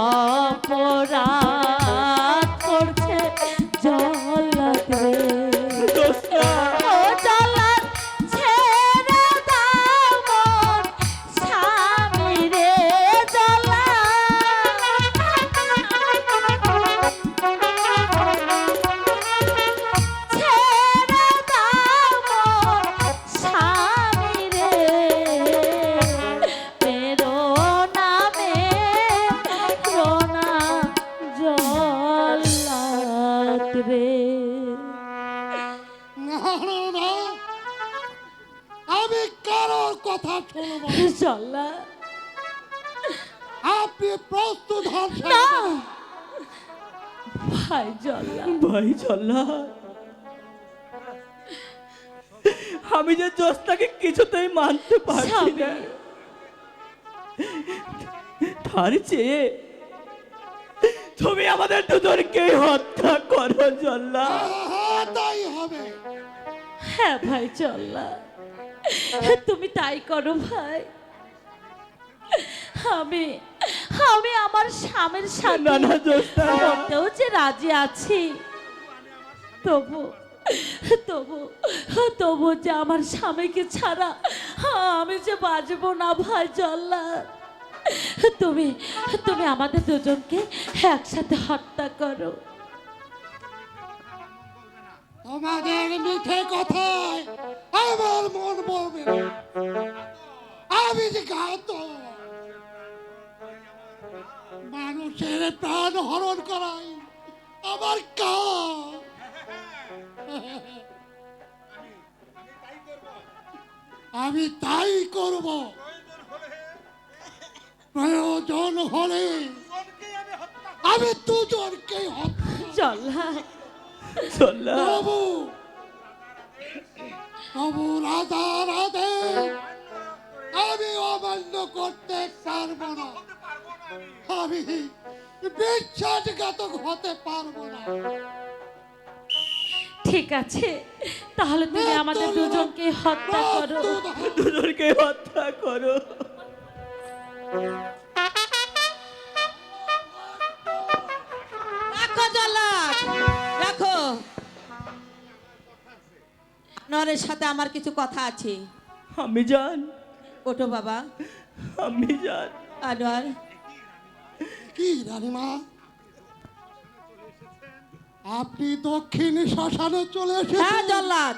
অপরা কথা শুনব। জল্লা আপনি প্রস্তুত হন না। ভাই জল্লা। ভাই চল্লা আমি যে জোসনাকে কিছুতেই মানতে পারছি না। তার চেয়ে তুমি আমাদের দুজনকে হত্যা করো জল্লা। হ্যাঁ, তাই হবে। হ্যাঁ ভাই চল্লা তুমি তাই করো ভাই। আমি আমি আমার স্বামীর না না সাথে যে রাজি আছি তবু তবু তবু যে আমার স্বামীকে ছাড়া আমি যে বাজবো না ভাই জল্লা। তুমি তুমি আমাদের দুজনকে একসাথে হত্যা করো। তোমাদের মিঠে কথায় আমি ঘাত মানুষের প্রাণ হরণ করাই আমার কাজ। আমি তাই করব। প্রয়োজন হলে আমি দুজনকে প্রভু প্রভু রাধা রাধে। করতে পারব না। আমি। বিশ্বাসঘাতক হতে পারব না। ঠিক আছে তাহলে তুমি আমাদের দুজনকে হত্যা করো। দুজনকে হত্যা করো। রাখো জল্লাদ রাখো। আনোয়ারের সাথে আমার কিছু কথা আছে। আমি জান। ওঠো বাবা। আমি জান আনোয়ার কি রানীমা আপনি দক্ষিণ শ্মশানে চলে হ্যাঁ এসেছেন জল্লাদ।